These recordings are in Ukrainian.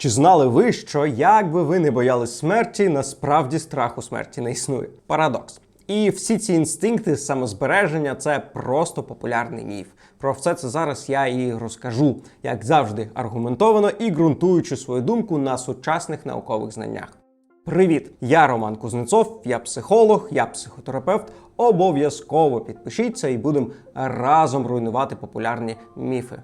Чи знали ви, що як би ви не боялись смерті, насправді страху смерті не існує? Парадокс. І всі ці інстинкти самозбереження це просто популярний міф. Про все це зараз я і розкажу, як завжди, аргументовано і ґрунтуючи свою думку на сучасних наукових знаннях. Привіт! Я Роман Кузнецов, я психолог, я психотерапевт. Обов'язково підпишіться і будемо разом руйнувати популярні міфи.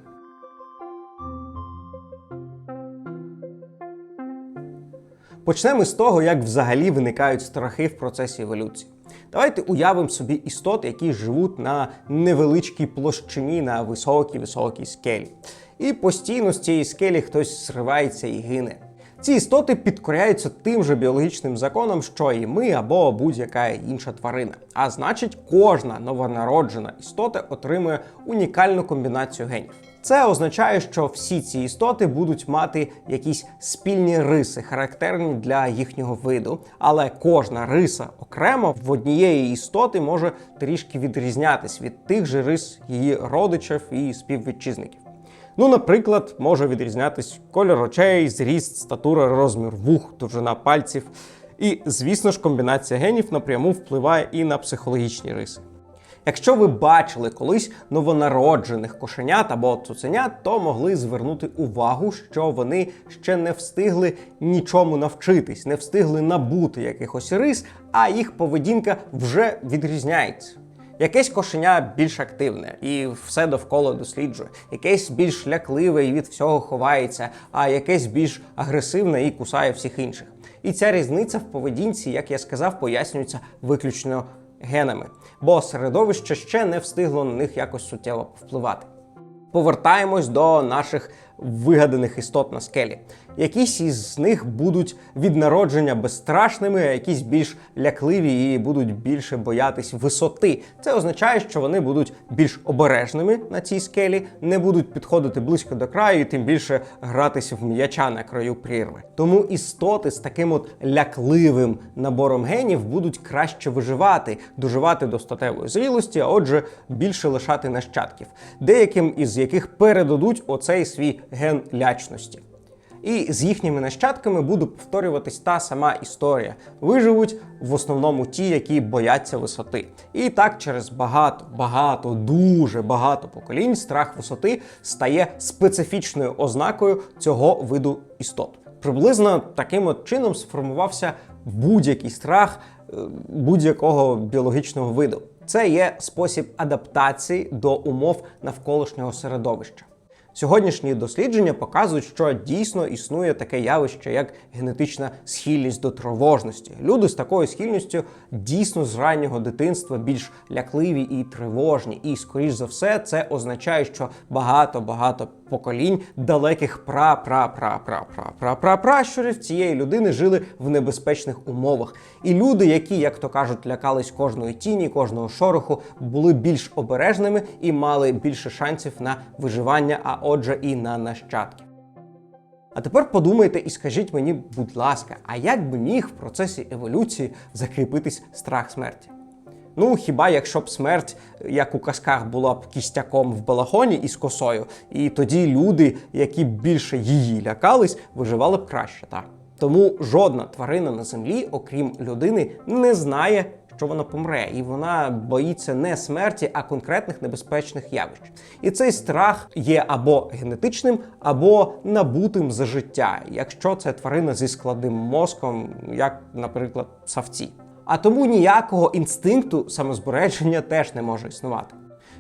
Почнемо з того, як взагалі виникають страхи в процесі еволюції. Давайте уявимо собі істот, які живуть на невеличкій площині на високій високій скелі. І постійно з цієї скелі хтось зривається і гине. Ці істоти підкоряються тим же біологічним законам, що і ми або будь-яка інша тварина. А значить, кожна новонароджена істота отримує унікальну комбінацію генів. Це означає, що всі ці істоти будуть мати якісь спільні риси, характерні для їхнього виду, але кожна риса окремо в однієї істоти може трішки відрізнятись від тих же рис її родичів і співвітчизників. Ну, наприклад, може відрізнятись кольор очей, зріст, статура, розмір вух, довжина пальців. І, звісно ж, комбінація генів напряму впливає і на психологічні риси. Якщо ви бачили колись новонароджених кошенят або цуценят, то могли звернути увагу, що вони ще не встигли нічому навчитись, не встигли набути якихось рис, а їх поведінка вже відрізняється. Якесь кошеня більш активне і все довкола досліджує, якесь більш лякливе і від всього ховається, а якесь більш агресивне і кусає всіх інших. І ця різниця в поведінці, як я сказав, пояснюється виключно генами, бо середовище ще не встигло на них якось суттєво впливати. Повертаємось до наших вигаданих істот на скелі. Якісь із них будуть від народження безстрашними, а якісь більш лякливі і будуть більше боятись висоти. Це означає, що вони будуть більш обережними на цій скелі, не будуть підходити близько до краю, і тим більше гратися в м'яча на краю прірви. Тому істоти з таким от лякливим набором генів будуть краще виживати, доживати до статевої зрілості, а отже, більше лишати нащадків, деяким із яких передадуть оцей свій ген лячності. І з їхніми нащадками буде повторюватись та сама історія. Виживуть в основному ті, які бояться висоти. І так через багато, багато, дуже багато поколінь страх висоти стає специфічною ознакою цього виду істот. Приблизно таким от чином сформувався будь-який страх е, будь-якого біологічного виду. Це є спосіб адаптації до умов навколишнього середовища. Сьогоднішні дослідження показують, що дійсно існує таке явище, як генетична схильність до тривожності. Люди з такою схильністю дійсно з раннього дитинства більш лякливі і тривожні. І, скоріш за все, це означає, що багато-багато поколінь далеких пра пра пра пра пра пра пра пращурів цієї людини жили в небезпечних умовах. І люди, які, як то кажуть, лякались кожної тіні, кожного шороху, були більш обережними і мали більше шансів на виживання, а отже, і на нащадків. А тепер подумайте і скажіть мені, будь ласка, а як би міг в процесі еволюції закріпитись страх смерті? Ну, хіба якщо б смерть, як у казках, була б кістяком в балахоні із косою, і тоді люди, які більше її лякались, виживали б краще, так? Тому жодна тварина на землі, окрім людини, не знає, що вона помре, і вона боїться не смерті, а конкретних небезпечних явищ. І цей страх є або генетичним, або набутим за життя, якщо це тварина зі складним мозком, як, наприклад, савці. А тому ніякого інстинкту самозбереження теж не може існувати.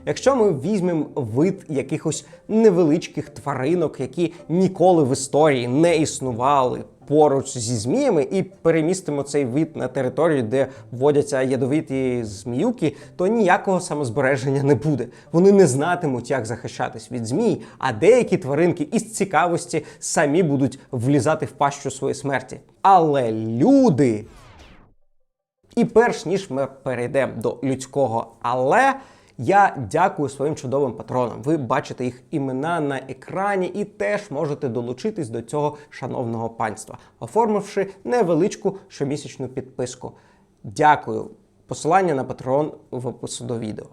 Якщо ми візьмемо вид якихось невеличких тваринок, які ніколи в історії не існували поруч зі зміями, і перемістимо цей вид на територію, де водяться ядовиті зміюки, то ніякого самозбереження не буде. Вони не знатимуть, як захищатись від змій, а деякі тваринки із цікавості самі будуть влізати в пащу своєї смерті. Але люди. І перш ніж ми перейдемо до людського, але я дякую своїм чудовим патронам. Ви бачите їх імена на екрані і теж можете долучитись до цього шановного панства, оформивши невеличку щомісячну підписку. Дякую. Посилання на патрон в опису до відео.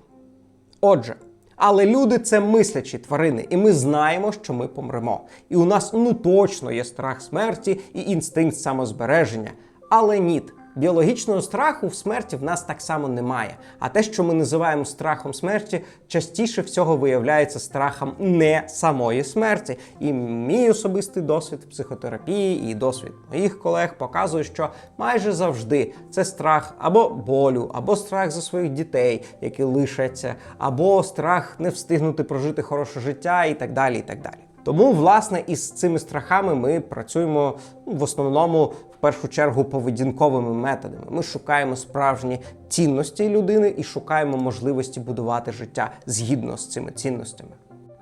Отже. Але люди це мислячі тварини, і ми знаємо, що ми помремо. І у нас ну точно є страх смерті і інстинкт самозбереження. Але ні. Біологічного страху в смерті в нас так само немає. А те, що ми називаємо страхом смерті, частіше всього виявляється страхом не самої смерті. І мій особистий досвід психотерапії і досвід моїх колег показує, що майже завжди це страх або болю, або страх за своїх дітей, які лишаться, або страх не встигнути прожити хороше життя, і так далі. і так далі. Тому, власне, із цими страхами ми працюємо ну, в основному першу чергу поведінковими методами. Ми шукаємо справжні цінності людини і шукаємо можливості будувати життя згідно з цими цінностями.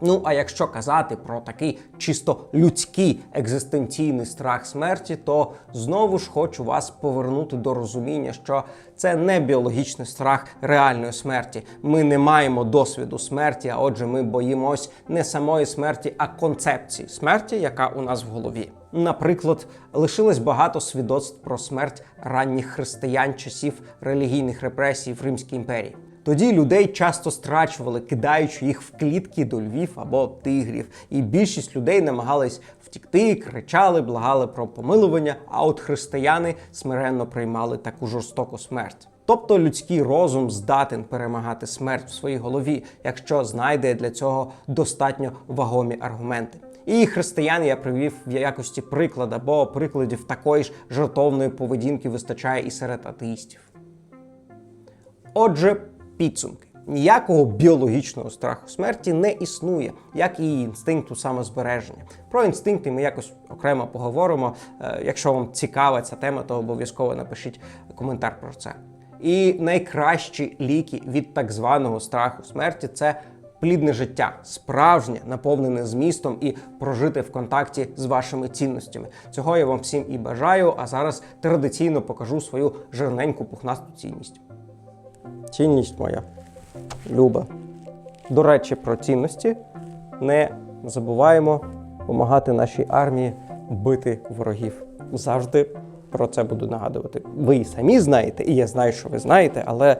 Ну, а якщо казати про такий чисто людський екзистенційний страх смерті, то знову ж хочу вас повернути до розуміння, що це не біологічний страх реальної смерті. Ми не маємо досвіду смерті, а отже, ми боїмось не самої смерті, а концепції смерті, яка у нас в голові. Наприклад, лишилось багато свідоцтв про смерть ранніх християн часів релігійних репресій в Римській імперії. Тоді людей часто страчували, кидаючи їх в клітки до львів або тигрів. І більшість людей намагались втікти, кричали, благали про помилування. А от християни смиренно приймали таку жорстоку смерть. Тобто людський розум здатен перемагати смерть в своїй голові, якщо знайде для цього достатньо вагомі аргументи. І християн я привів в якості приклада, бо прикладів такої ж жертовної поведінки вистачає і серед атеїстів. Отже, підсумки. Ніякого біологічного страху смерті не існує, як і інстинкту самозбереження. Про інстинкти ми якось окремо поговоримо. Е, Якщо вам цікава ця тема, то обов'язково напишіть коментар про це. І найкращі ліки від так званого страху смерті це плідне життя, справжнє, наповнене змістом і прожити в контакті з вашими цінностями. Цього я вам всім і бажаю. А зараз традиційно покажу свою жирненьку пухнасту цінність. Цінність моя. Люба. До речі, про цінності не забуваємо допомагати нашій армії бити ворогів. Завжди про це буду нагадувати. Ви самі знаєте, і я знаю, що ви знаєте, але